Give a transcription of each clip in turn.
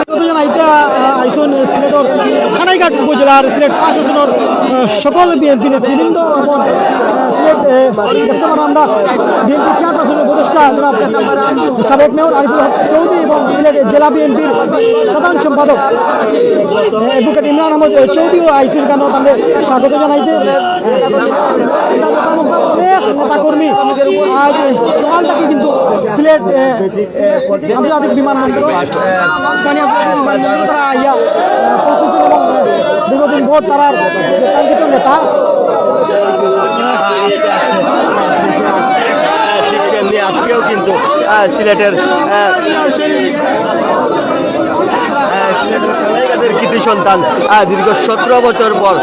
কতজন আইতে আইসন সিলেটর খানাইঘাট উপজেলার সিলেট প্রশাসনের সকল বিএনপি নেতৃবৃন্দ পারলাম আমরা বিএনপি চেয়ারপারসনের উপদেষ্টা জনাব সাবেক মেয়র আরিফুল হক চৌধুরী এবং সিলেট জেলা বিএনপির সাধারণ সম্পাদক অ্যাডভোকেট ইমরান আহমদ চৌধুরীও আইসির কেন তাদের স্বাগত জানাইতে অনেক নেতাকর্মী আজ সকাল থেকে কিন্তু সিলেট আন্তর্জাতিক বিমানবন্দর স্থানীয় বিমানবন্দরে তারা আইয়া পৌঁছেছেন এবং দীর্ঘদিন ভোট তারা নেতা কিন্তু সিলেটের কৃতি সন্তান দীর্ঘ সতেরো বছর পর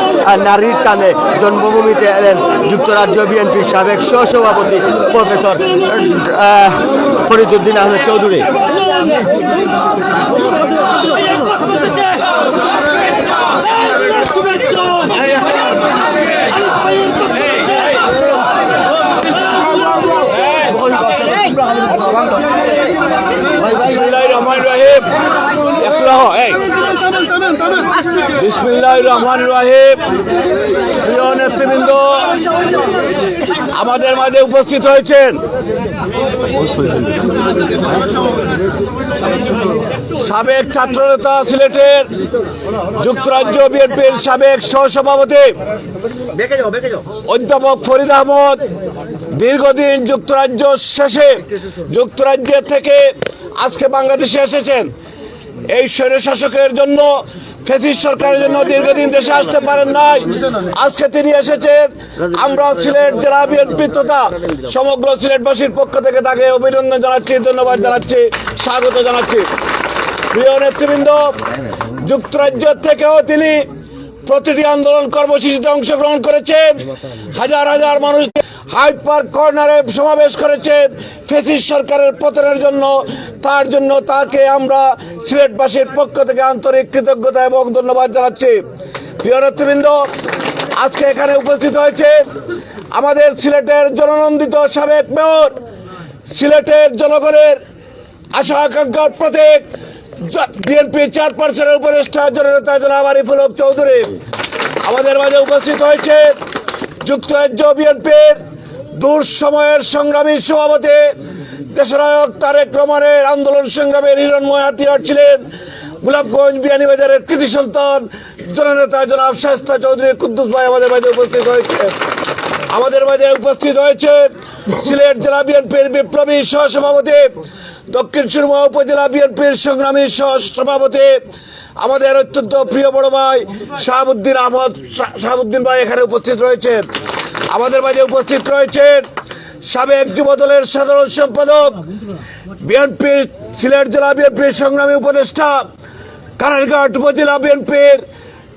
নারীর টানে জন্মভূমিতে এলেন যুক্তরাজ্য বিএনপির সাবেক সহসভাপতি প্রফেসর ফরিদুদ্দিন আহমেদ চৌধুরী বিসমিল্লাহির রহমানির রহিম একলা হ, এই। বিসমিল্লাহির রহমানির রহিম প্রিয় নেতৃবৃন্দ আমাদের মাঝে উপস্থিত হয়েছেন সাবেক ছাত্রনেতা সিলেটের যুক্তরাজ্য বিএনপির সাবেক সহসভাপতি অধ্যাপক ফরিদ আহমদ দীর্ঘদিন যুক্তরাজ্য শেষে, যুক্তরাজ্য থেকে আজকে বাংলাদেশে এসেছেন। এই স্বৈর শাসকের জন্য, ফেসিস সরকারের জন্য দীর্ঘদিন দেশে আসতে পারেন নাই। আজকে তিনি এসেছেন। আমরা সিলেট জেলা বিএনপি তথা সমগ্র সিলেটবাসীর পক্ষ থেকে তাকে অভিনন্দন জানাচ্ছি, ধন্যবাদ জানাচ্ছি, স্বাগত জানাচ্ছি। প্রিয় নেতৃবৃন্দ, যুক্তরাজ্য থেকেও তিনি প্রতিটি আন্দোলন কর্মসূচিতে অংশগ্রহণ করেছেন। হাজার হাজার মানুষ হাইড পার্ক কর্নারে সমাবেশ করেছেন ফেসিস সরকারের পতনের জন্য। তার জন্য তাকে আমরা সিলেটবাসীর পক্ষ থেকে আন্তরিক কৃতজ্ঞতা এবং ধন্যবাদ জানাচ্ছি। প্রিয় নেতৃবৃন্দ, আজকে এখানে উপস্থিত হয়েছে আমাদের সিলেটের জননন্দিত সাবেক মেয়র, সিলেটের জনগণের আশা আকাঙ্ক্ষার প্রতীক বিএনপি চেয়ারপারসনের উপদেষ্টা জননেতা জনাব আরিফুল হক চৌধুরী। আমাদের মাঝে উপস্থিত হয়েছে যুক্তরাজ্য বিএনপির দূর সময়ের সংগ্রামী সভাপতি দেশনায়ক তারেক রহমানের আন্দোলন সংগ্রামের হিরণময় হাতিয়ার ছিলেন। গোলাপগঞ্জ বিয়ানীবাজারের কৃতি সন্তান জননেতা জনাব শাস্তা চৌধুরী, কুদ্দুস ভাই আমাদের মাঝে উপস্থিত হয়েছে। আমাদের মাঝে উপস্থিত হয়েছে সিলেট জেলা বিএনপির বিপ্লবী সহসভাপতি, দক্ষিণ সুরমা উপজেলা বিএনপির সংগ্রামী সহসভাপতি, আমাদের অত্যন্ত প্রিয় বড় ভাই শাহাবুদ্দিন আহমদ শাহাবুদ্দিন ভাই এখানে উপস্থিত রয়েছেন। আমাদের মাঝে উপস্থিত রয়েছেন সাবেক যুবদলের সাধারণ সম্পাদক, বিএনপির সিলেট জেলা বিএনপির সংগ্রামী উপদেষ্টা কানারঘাট উপজেলা বিএনপির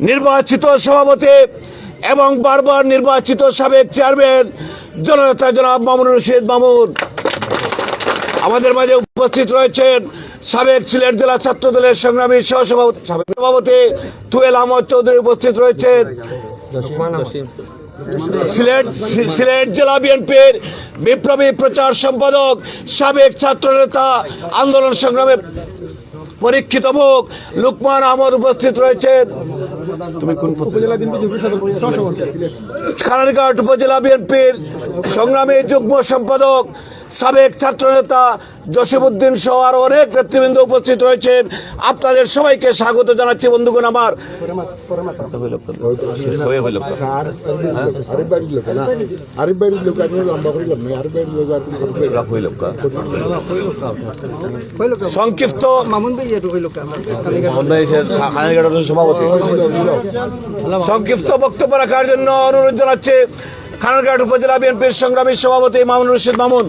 নির্বাচিত সভাপতি এবং বারবার নির্বাচিত সাবেক চেয়ারম্যান জননেতা জনাব মামুন রশিদ মামুন। আমাদের মাঝে উপস্থিত রয়েছেন সাবেক সিলেট জেলা ছাত্র দলের সংগ্রামী সহসভাপতি সভাপতি তুয়েল আহমদ চৌধুরী উপস্থিত রয়েছেন। সিলেট সিলেট জেলা বিএনপির বিপ্লবী প্রচার সম্পাদক সাবেক ছাত্রনেতা আন্দোলন সংগ্রামে পরীক্ষিত মুখ লুকমান আহমদ উপস্থিত রয়েছেন। খানারঘাট উপজেলা বিএনপির সংগ্রামী যুগ্ম সম্পাদক সাবেক ছাত্রনেতা জসিমউদ্দিন সহ আরও অনেক নেতৃবৃন্দ উপস্থিত রয়েছেন। আপনাদের সবাইকে স্বাগত জানাচ্ছি, বন্ধুগণ আমার। সংক্ষিপ্ত সভাপতি সংক্ষিপ্ত বক্তব্য রাখার জন্য অনুরোধ জানাচ্ছে। খানারঘাট উপজেলা বিএনপির সংগ্রামী সভাপতি মামুন রশিদ মামুন।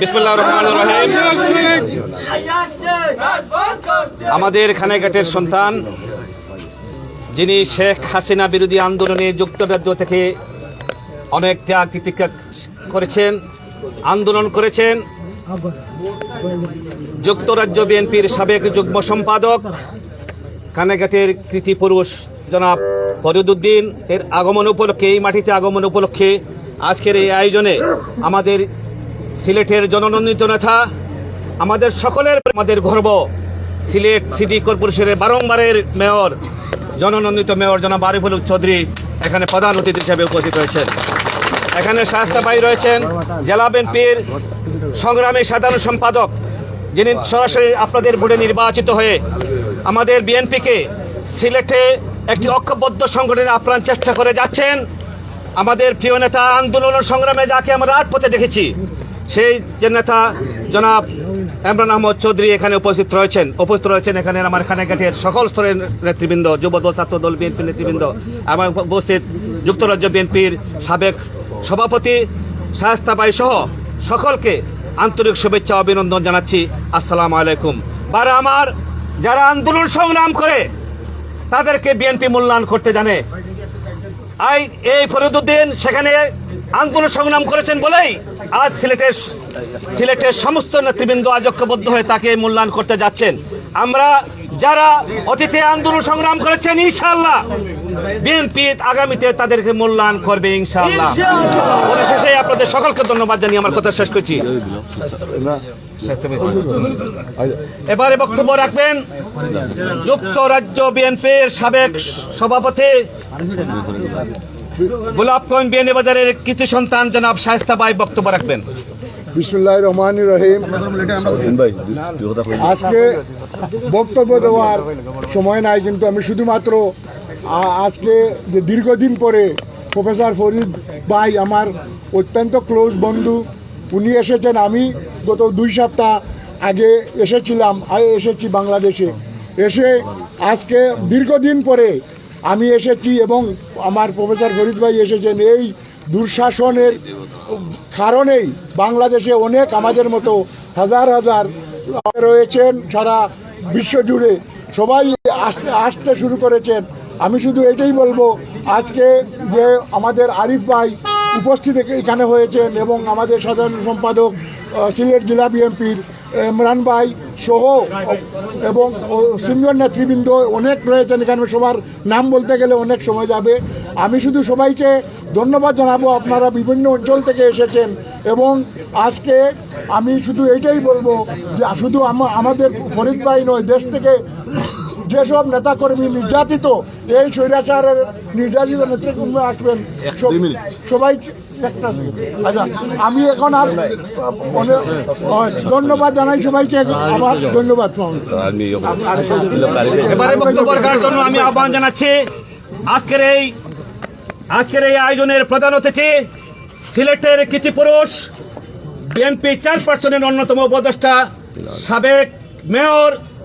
বিসমুল্লাহ রহমান রহিম। আমাদের খানেঘাটের সন্তান, যিনি শেখ হাসিনা বিরোধী আন্দোলনে যুক্তরাজ্য থেকে অনেক ত্যাগ তিতিক্ষা করেছেন, আন্দোলন করেছেন। যুক্তরাজ্য বিএনপির সাবেক যুগ্ম সম্পাদক কানেঘাটের কৃতি পুরুষ জনাব ফরিদুদ্দিন এর আগমন উপলক্ষে, এই মাটিতে আগমন উপলক্ষে আজকের এই আয়োজনে আমাদের সিলেটের জননন্দিত নেতা, আমাদের সকলের আমাদের গর্ব, সিলেট সিটি কর্পোরেশনের বারংবারের মেয়র, জননন্দিত মেয়র জনাব আরিফুল চৌধুরী এখানে প্রধান অতিথি হিসেবে উপস্থিত হয়েছেন। এখানে ভাই রয়েছেন, জেলা বিএনপির সংগ্রামী সাধারণ সম্পাদক, যিনি সরাসরি আপনাদের ভোটে নির্বাচিত হয়ে আমাদের বিএনপিকে সিলেটে একটি ঐক্যবদ্ধ সংগঠনে আপ্রাণ চেষ্টা করে যাচ্ছেন আমাদের প্রিয় নেতা আন্দোলন সংগ্রামে যাকে আমরা রাজপথে দেখেছি, সেই যে নেতা জনাব ইমরান আহমদ চৌধুরী এখানে উপস্থিত রয়েছেন। উপস্থিত রয়েছেন এখানে আমার খানাঘাটের সকল স্তরের নেতৃবৃন্দ, যুবদল, ছাত্রদল, বিএনপি নেতৃবৃন্দ, এবং উপস্থিত যুক্তরাজ্য বিএনপির সাবেক সভাপতি শায়স্তাবাই সহ সকলকে আন্তরিক শুভেচ্ছা, অভিনন্দন জানাচ্ছি। আসসালামু আলাইকুম। বারা আমার যারা আন্দোলন সংগ্রাম করে তাদেরকে বিএনপি মূল্যায়ন করতে জানে। আই এই ফরিদুদ্দিন সেখানে আন্দোলন সংগ্রাম করেছেন বলেই আজ সিলেটের সিলেটের সমস্ত নেতৃবৃন্দ আজ ঐক্যবদ্ধ হয়ে তাকে মূল্যায়ন করতে যাচ্ছেন। আমরা যারা অতীতে আন্দোলন সংগ্রাম করেছেন ইনশাল্লাহ বিএনপি আগামীতে তাদেরকে মূল্যায়ন করবে ইনশাল্লাহ পরিশেষে আপনাদের সকলকে ধন্যবাদ জানিয়ে আমার কথা শেষ করছি। এবারে বক্তব্য রাখবেন যুক্তরাজ্য বিএনপির সাবেক সভাপতি গোলাপগঞ্জ বিয়ানী বাজারের কৃতি সন্তান জনাব শায়স্তা বাই বক্তব্য রাখবেন। বিসমুল্লাহ রহমান রহিম। আজকে বক্তব্য দেওয়ার সময় নাই কিন্তু আমি শুধুমাত্র আজকে যে দীর্ঘদিন পরে প্রফেসর ফরিদ ভাই আমার অত্যন্ত ক্লোজ বন্ধু উনি এসেছেন, আমি গত দুই সপ্তাহ আগে এসেছিলাম এসেছি বাংলাদেশে। এসে আজকে দীর্ঘদিন পরে আমি এসেছি এবং আমার প্রফেসর ফরিদ ভাই এসেছেন। এই দুঃশাসনের কারণেই বাংলাদেশে অনেক আমাদের মতো হাজার হাজার রয়েছেন, সারা বিশ্ব জুড়ে। সবাই আসতে আসতে শুরু করেছেন। আমি শুধু এটাই বলব, আজকে যে আমাদের আরিফ ভাই উপস্থিত এখানে হয়েছেন এবং আমাদের সাধারণ সম্পাদক সিলেট জেলা বিএনপির ইমরান ভাই সহ, এবং সিনিয়র নেতৃবৃন্দ অনেক রয়েছেন এখানে। সবার নাম বলতে গেলে অনেক সময় যাবে। আমি শুধু সবাইকে ধন্যবাদ জানাব আপনারা বিভিন্ন অঞ্চল থেকে এসেছেন এবং আজকে আমি শুধু এইটাই বলব যে, শুধু আমা- আমাদের ফরিদ ভাই নয়, দেশ থেকে যেসব নেতাকর্মী নির্যাতিত। এই স্বৈরাচারের নির্যাতিত নেতৃত্বে আসবেন? সব- সবাই আচ্ছা আমি এখন আর ধন্যবাদ জানাই সবাইকে। আবার ধন্যবাদ আমি আহ্বান জানাচ্ছি আজকের এই আজকের এই আয়োজনের প্রধান অতিথি সিলেটের কৃতি পুরুষ বিএনপি চেয়ারপারসনের অন্যতম উপদেষ্টা সাবেক মেয়র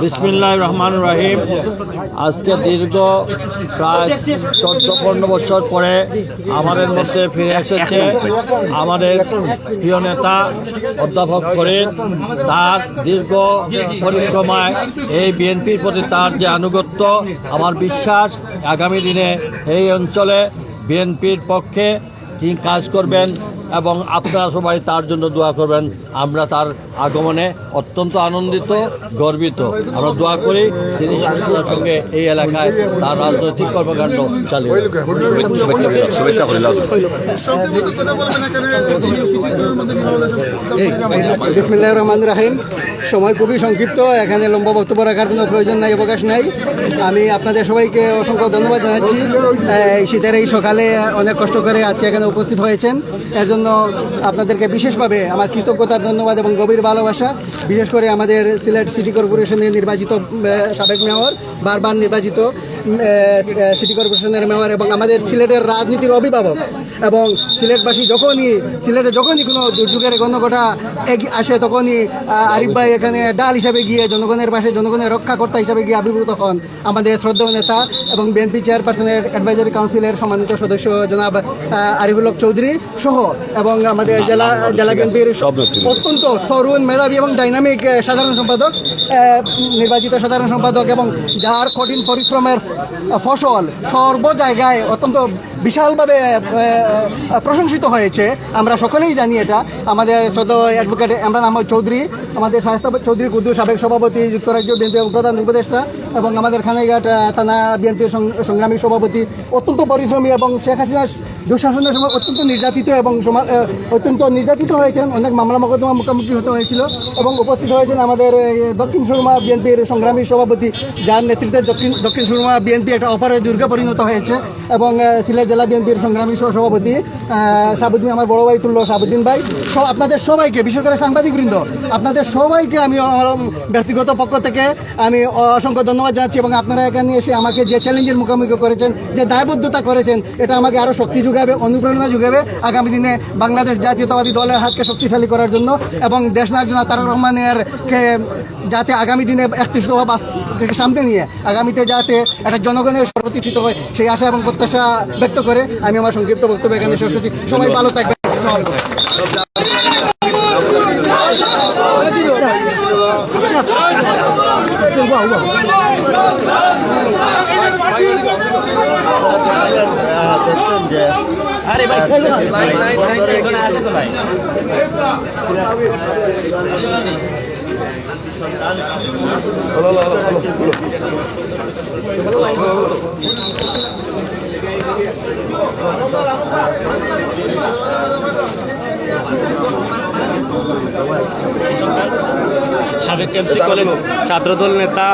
বিসমিল্লাহ রহমান রহিম। আজকে দীর্ঘ প্রায় চোদ্দ পনেরো বছর পরে আমাদের মধ্যে ফিরে এসেছে আমাদের প্রিয় নেতা অধ্যাপক করিম তার দীর্ঘ পরিক্রমায় এই বিএনপির প্রতি তার যে আনুগত্য, আমার বিশ্বাস আগামী দিনে এই অঞ্চলে বিএনপির পক্ষে তিনি কাজ করবেন এবং আপনারা সবাই তার জন্য দোয়া করবেন আমরা তার আগমনে অত্যন্ত আনন্দিত গর্বিত আমরা দোয়া করি তিনি সুস্থতার সঙ্গে এই এলাকায় তার রাজনৈতিক কর্মকাণ্ড চালিয়ে রহমান রাহিম সময় খুবই সংক্ষিপ্ত, এখানে লম্বা বক্তব্য রাখার কোনো প্রয়োজন নাই, অবকাশ নাই। আমি আপনাদের সবাইকে অসংখ্য ধন্যবাদ জানাচ্ছি। শীতের এই সকালে অনেক কষ্ট করে আজকে এখানে উপস্থিত হয়েছেন। এর জন্য আপনাদেরকে বিশেষভাবে আমার কৃতজ্ঞতা ধন্যবাদ এবং গভীর ভালোবাসা, বিশেষ করে আমাদের সিলেট সিটি কর্পোরেশনের নির্বাচিত সাবেক মেয়র, বারবার নির্বাচিত। সিটি কর্পোরেশনের মেয়র এবং আমাদের সিলেটের রাজনীতির অভিভাবক এবং সিলেটবাসী যখনই সিলেটে যখনই কোনো দুর্যোগের ঘটনা এগিয়ে আসে তখনই আরিফ ভাই এখানে ডাল হিসাবে গিয়ে জনগণের পাশে জনগণের রক্ষাকর্তা হিসাবে গিয়ে আবির্ভূত হন আমাদের শ্রদ্ধেয় নেতা এবং বিএনপি চেয়ারপারসনের অ্যাডভাইজারি কাউন্সিলের সম্মানিত সদস্য জনাব আহ, আরিফুল হক চৌধুরী সহ এবং আমাদের জেলা জেলা বিএনপির অত্যন্ত তরুণ মেধাবী এবং ডাইনামিক সাধারণ সম্পাদক নির্বাচিত সাধারণ সম্পাদক এবং যার কঠিন পরিশ্রমের ফসল সর্ব জায়গায় অত্যন্ত বিশালভাবে প্রশংসিত হয়েছে। আমরা সকলেই জানি এটা। আমাদের সদ অ্যাডভোকেট ইমরান আহমদ চৌধুরী। আমাদের শায়স্তা চৌধুরী কুদ্দু সাবেক সভাপতি, যুক্তরাজ্য বিএনপি প্রধান উপদেষ্টা এবং আমাদের খানাইঘাট থানা বিএনপির সং- সংগ্রামী সভাপতি, অত্যন্ত পরিশ্রমী এবং শেখ হাসিনা দুঃশাসনের সময় অত্যন্ত নির্যাতিত এবং অত্যন্ত নির্যাতিত হয়েছেন। অনেক মামলা মোকদ্দমা মুখোমুখি হতে হয়েছিল এবং উপস্থিত হয়েছেন আমাদের দক্ষিণ সুরমা বিএনপির সংগ্রামী সভাপতি। যার নেতৃত্বে দক্ষিণ দক্ষিণ সুরমা বিএনপি একটা অপারে দুর্গে পরিণত হয়েছে এবং সিলেট জেলা বিএনপির সংগ্রামী সহ সভাপতি আহ, আমার বড় ভাই তুল্য শাহাবুদ্দিন ভাই সব আপনাদের সবাইকে বিশেষ করে সাংবাদিকবৃন্দ আপনাদের সবাইকে আমি আমার ব্যক্তিগত পক্ষ থেকে আমি অসংখ্য ধন্যবাদ জানাচ্ছি এবং আপনারা এখানে এসে আমাকে যে চ্যালেঞ্জের মুখোমুখি করেছেন যে দায়বদ্ধতা করেছেন এটা আমাকে আরও শক্তি যোগাবে অনুপ্রেরণা যোগাবে আগামী দিনে বাংলাদেশ জাতীয়তাবাদী দলের হাতকে শক্তিশালী করার জন্য এবং দেশ নায়ক জনাব তারেক রহমানের কে যাতে আগামী দিনে একত্রিশ দফা সামনে নিয়ে আগামীতে যাতে একটা জনগণের সর্বতিষ্ঠিত হয় সেই আশা এবং প্রত্যাশা ব্যক্ত করে আমি আমার সংক্ষিপ্ত বক্তব্য এখানে শেষ করছি সবাই ভালো থাকবেন আসসালামু আলাইকুম। সাবেক এমসি কলেজ ছাত্রদল নেতা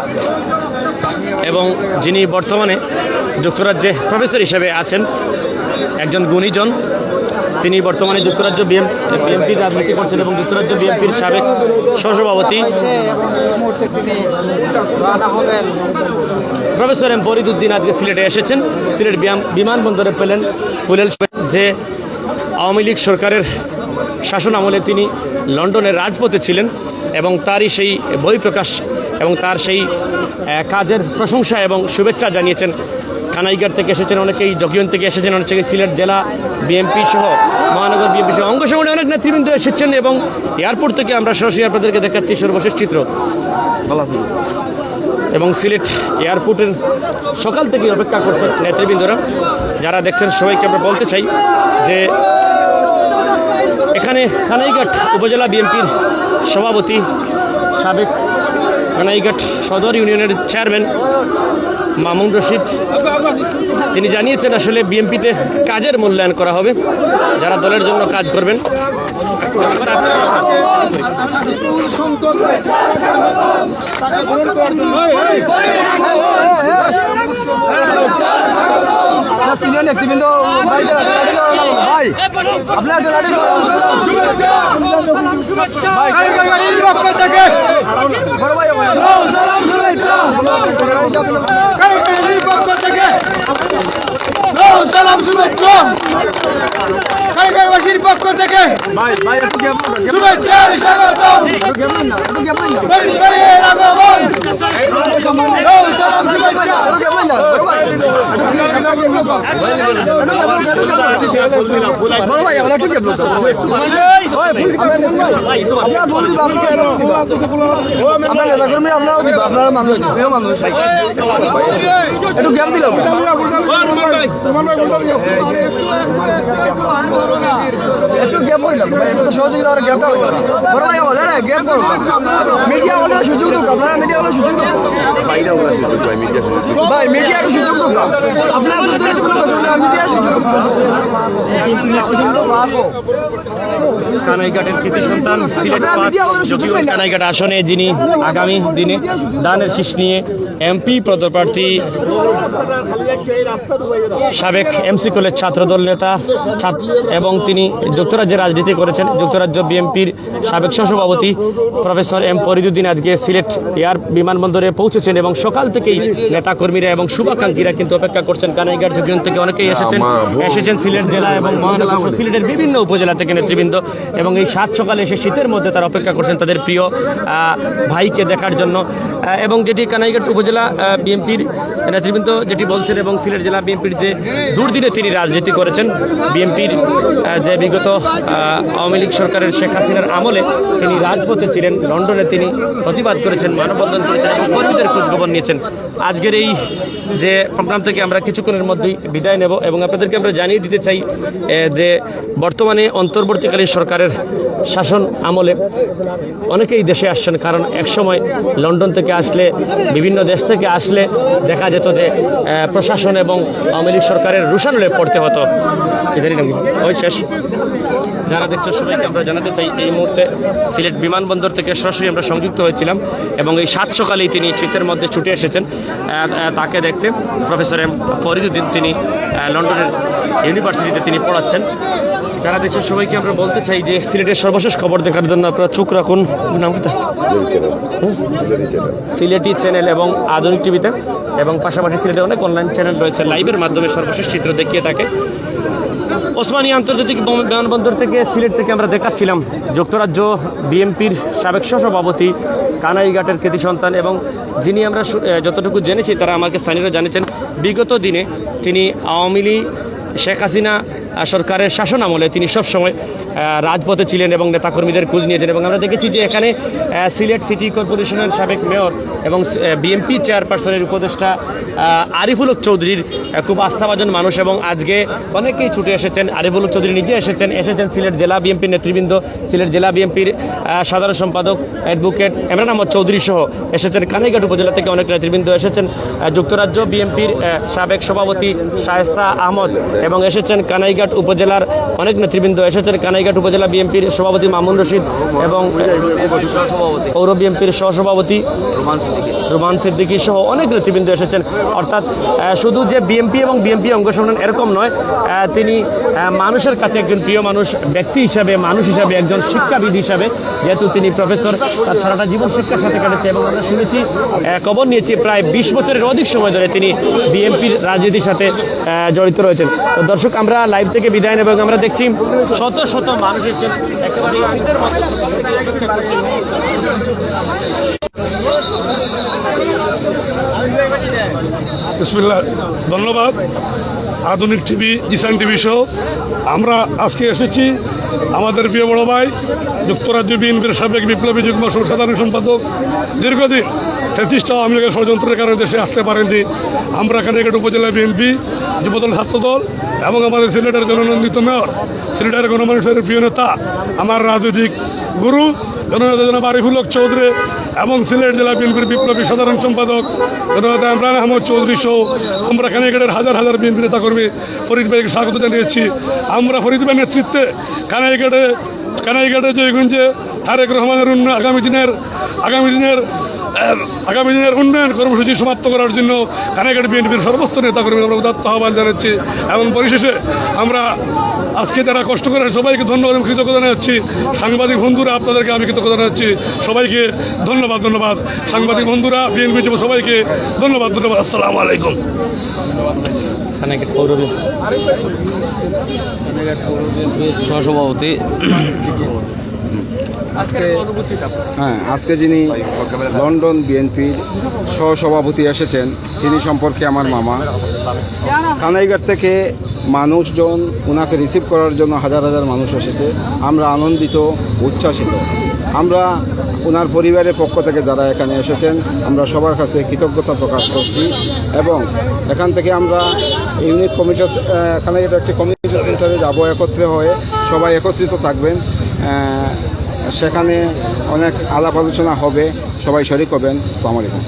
এবং যিনি বর্তমানে যুক্তরাজ্যে প্রফেসর হিসেবে আছেন একজন গুণীজন। তিনি বর্তমানে যুক্তরাজ্য বিএম বিএনপির রাজনীতি করছেন এবং যুক্তরাজ্য বিএনপির সাবেক সহসভাপতি প্রফেসর এম ফরিদুদ্দিন আজকে সিলেটে এসেছেন। সিলেট বিমান- বিমানবন্দরে পেলেন ফুলেল যে আওয়ামী লীগ সরকারের শাসন আমলে তিনি লন্ডনের রাজপথে ছিলেন এবং তারই সেই বই প্রকাশ এবং তার সেই কাজের প্রশংসা এবং শুভেচ্ছা জানিয়েছেন। কানাইঘাট থেকে এসেছেন, অনেকেই জকিয়ন থেকে এসেছেন অনেকে সিলেট জেলা বিএনপি সহ মহানগর বিএনপি সহ অঙ্গ সংগঠনে অনেক নেতৃবৃন্দ এসেছেন এবং এয়ারপোর্ট থেকে আমরা সরাসরি আপনাদেরকে দেখাচ্ছি সর্বশেষ চিত্র। এবং সিলেট এয়ারপোর্টের সকাল থেকে অপেক্ষা করছেন নেতৃবৃন্দরা। যারা দেখছেন, সবাইকে আমরা বলতে চাই যে এখানে কানাইঘাট উপজেলা বিএনপির সভাপতি সাবেক কানাইঘাট সদর ইউনিয়নের চেয়ারম্যান মামুন রশিদ। তিনি জানিয়েছেন আসলে বিএনপিতে কাজের মূল্যায়ন করা হবে। যারা দলের জন্য কাজ করবেন। সিনিয়র নেতৃবৃন্দ ভাই ভাই আপনার সালাম শুভেচ্ছা কারিগরবাসীর পক্ষ থেকে শুভেচ্ছা স্বাগতম সালাম শুভেচ্ছা আপনার দিবা মানুষ মানুষ একটু গ্যাপ দিলাম একটু গ্যাপ করিলাম সহযোগিতা আমাদের গ্যাপ মিডিয়া হলে সুযোগ দুক আপনারা মিডিয়া হলে সুযোগ দুক ভাই মিডিয়া সুযোগ দুক আপনারা কানাইঘাটের কৃতি সন্তান সিলেট পাঁচ জকিগঞ্জ কানাইঘাট আসনে যিনি আগামী দিনে দানের শীষ নিয়ে এমপি পদপ্রার্থী সাবেক এমসি কলেজ ছাত্রদল নেতা ছাত্র- এবং তিনি যুক্তরাজ্যে রাজনীতি করেছেন। যুক্তরাজ্য বিএনপির সাবেক সহসভাপতি প্রফেসর এম ফরিদুদ্দিন আজকে সিলেট এয়ার বিমানবন্দরে পৌঁছেছেন এবং সকাল থেকেই নেতাকর্মীরা এবং শুভাকাঙ্ক্ষীরা কিন্তু অপেক্ষা করছেন কানাইঘাট জকিগঞ্জ থেকে অনেকেই এসেছেন। এসেছেন সিলেট জেলা এবং মহানগর সিলেটের বিভিন্ন উপজেলা থেকে নেতৃবৃন্দ এবং এই সাত সকালে এসে শীতের মধ্যে তারা অপেক্ষা করছেন তাদের প্রিয় ভাইকে দেখার জন্য। এবং যেটি কানাইঘাট উপজেলা বিএনপির নেতৃবৃন্দ যেটি বলছেন এবং সিলেট জেলা বিএনপির যে দুর্দিনে তিনি রাজনীতি করেছেন বিএনপির যে বিগত আওয়ামী লীগ সরকারের শেখ হাসিনার আমলে তিনি রাজপথে ছিলেন লন্ডনে তিনি প্রতিবাদ করেছেন মানববন্ধন করেছেন এবং কর্মীদের খোঁজখবর নিয়েছেন। আজকের এই যে প্রোগ্রাম থেকে আমরা কিছুক্ষণের মধ্যেই বিদায় নেব এবং আপনাদেরকে আমরা জানিয়ে দিতে চাই যে বর্তমানে অন্তর্বর্তীকালীন সরকারের শাসন আমলে অনেকেই দেশে আসছেন, কারণ একসময় লন্ডন থেকে আসলে, বিভিন্ন দেশ থেকে আসলে দেখা যেত যে প্রশাসন এবং আওয়ামী লীগ সরকারের রুশানলে পড়তে হতো। ওই শেষ। যারা দেখছেন, সবাইকে আমরা জানাতে চাই, এই মুহূর্তে সিলেট বিমানবন্দর থেকে সরাসরি আমরা সংযুক্ত হয়েছিলাম এবং এই সাত সকালেই তিনি শীতের মধ্যে ছুটে এসেছেন তাকে দেখতে। প্রফেসর এম ফরিদুদ্দিন, তিনি লন্ডনের ইউনিভার্সিটিতে তিনি পড়াচ্ছেন। তারা দেখছেন, সবাইকে আমরা বলতে চাই যে সিলেটের সর্বশেষ খবর দেখার জন্য আপনারা চোখ রাখুন। নাম সিলেটি চ্যানেল এবং আধুনিক টিভিতে। এবং পাশাপাশি সিলেটে অনেক অনলাইন চ্যানেল রয়েছে। লাইভের মাধ্যমে সর্বশেষ চিত্র দেখিয়ে থাকে। ওসমানী আন্তর্জাতিক বিমান- বিমানবন্দর থেকে, সিলেট থেকে আমরা দেখাচ্ছিলাম যুক্তরাজ্য বিএনপির সাবেক সহসভাপতি কানাইঘাটের কৃতি সন্তান এবং যিনি আমরা যতটুকু জেনেছি, তারা আমাকে স্থানীয়রা জানিয়েছেন, বিগত দিনে তিনি আওয়ামী লীগ শেখ হাসিনা সরকারের শাসন আমলে তিনি সবসময় রাজপথে ছিলেন এবং নেতাকর্মীদের খোঁজ নিয়েছেন। এবং আমরা দেখেছি যে এখানে সিলেট সিটি কর্পোরেশনের সাবেক মেয়র এবং বিএনপি চেয়ারপারসনের উপদেষ্টা আরিফুল চৌধুরীর খুব আস্থাভাজন মানুষ এবং আজকে অনেকেই ছুটে এসেছেন। আরিফুল চৌধুরী নিজে এসেছেন এসেছেন সিলেট জেলা বিএনপির নেতৃবৃন্দ, সিলেট জেলা বিএনপির সাধারণ সম্পাদক অ্যাডভোকেট এমরান আহমদ চৌধুরী সহ এসেছেন। কানাইঘাট উপজেলা থেকে অনেক নেতৃবৃন্দ এসেছেন। যুক্তরাজ্য বিএনপির সাবেক সভাপতি শায়েস্তা আহমদ এবং এসেছেন কানাইঘাট উপজেলার অনেক নেতৃবৃন্দ। এসেছেন কানাইঘাট উপজেলা বিএনপির সভাপতি মামুন রশিদ এবং পৌর বিএনপির সহসভাপতি রোমান সিদ্দিকী সহ অনেক নেতৃবৃন্দ এসেছেন। অর্থাৎ শুধু যে বিএনপি এবং বিএনপি অঙ্গ সংগঠন এরকম নয় তিনি মানুষের কাছে একজন প্রিয় মানুষ, ব্যক্তি হিসাবে, মানুষ হিসাবে, একজন শিক্ষাবিদ হিসাবে, যেহেতু তিনি প্রফেসর তার সারাটা জীবন শিক্ষার সাথে কাটেছে এবং আমরা শুনেছি খবর নিয়েছি, প্রায় বিশ বছরের অধিক সময় ধরে তিনি বিএনপির রাজনীতির সাথে জড়িত রয়েছেন। তো দর্শক আমরা লাইভ থেকে বিদায় নেব আমরা দেখছি শত শত মানুষের ধন্যবাদ। আধুনিক টিভি জিসান টিভি সহ আমরা আজকে এসেছি আমাদের প্রিয় বড় ভাই, যুক্তরাজ্য বিএনপির সাবেক বিপ্লবী যুগ্ম সাধারণ সম্পাদক। দীর্ঘদিন তেত্রিশটা আওয়ামী লীগের ষড়যন্ত্রের কারণে দেশে আসতে পারেননি। আমরা কানেঘাট উপজেলা বিএনপি, যুবদল, ছাত্রদল এবং আমাদের সিলেটের জননন্দিত মেয়র, সিলেটের গণমানুষের প্রিয় নেতা, আমার রাজনৈতিক গুরু, জননেতা জনাব চৌধুরী এবং সিলেট জেলা বিএনপির বিপ্লবী সাধারণ সম্পাদক, জননেতা ইমরান আহমদ চৌধুরী সহ। আমরা কানাইঘাটের হাজার হাজার বিএনপি নেতাকর্মী ফরিদ ভাইকে স্বাগত জানিয়েছি। আমরা ফরিদ ভাইয়ের নেতৃত্বে কানাইঘাটে কানাইঘাটে জয়গঞ্জে তারেক রহমানের উন্নয়ন আগামী দিনের আগামী দিনের আগামী দিনের উন্নয়ন কর্মসূচি সমাপ্ত করার জন্য কানাইঘাট বিএনপির সর্বস্ত নেতাকর্মী আমরা উদাত্ত আহ্বান জানাচ্ছি এবং পরিশেষে আমরা আজকে যারা কষ্ট করেন সবাইকে ধন্যবাদ এবং কৃতজ্ঞতা জানাচ্ছি। সাংবাদিক বন্ধুরা, আপনাদেরকে আমি কৃতজ্ঞতা জানাচ্ছি। সবাইকে ধন্যবাদ ধন্যবাদ। সাংবাদিক বন্ধুরা, বিএনপি সবাইকে ধন্যবাদ ধন্যবাদ। আসসালামু আলাইকুম। কানাইঘাট পৌর। সহসভাপতি। হ্যাঁ আজকে যিনি লন্ডন বিএনপির সহসভাপতি এসেছেন তিনি সম্পর্কে আমার মামা। কানাইঘাট থেকে মানুষজন ওনাকে রিসিভ করার জন্য হাজার হাজার মানুষ এসেছে। আমরা আনন্দিত উচ্ছ্বাসিত। আমরা ওনার পরিবারের পক্ষ থেকে যারা এখানে এসেছেন, আমরা সবার কাছে কৃতজ্ঞতা প্রকাশ করছি এবং এখান থেকে আমরা ইউনিট কমিটি যেটা একটি কমিউনিটি সেন্টারে যাব একত্রে হয়ে সবাই একত্রিত থাকবেন সেখানে অনেক আলাপ আলোচনা হবে, সবাই শরিক হবেন আলাইকুম।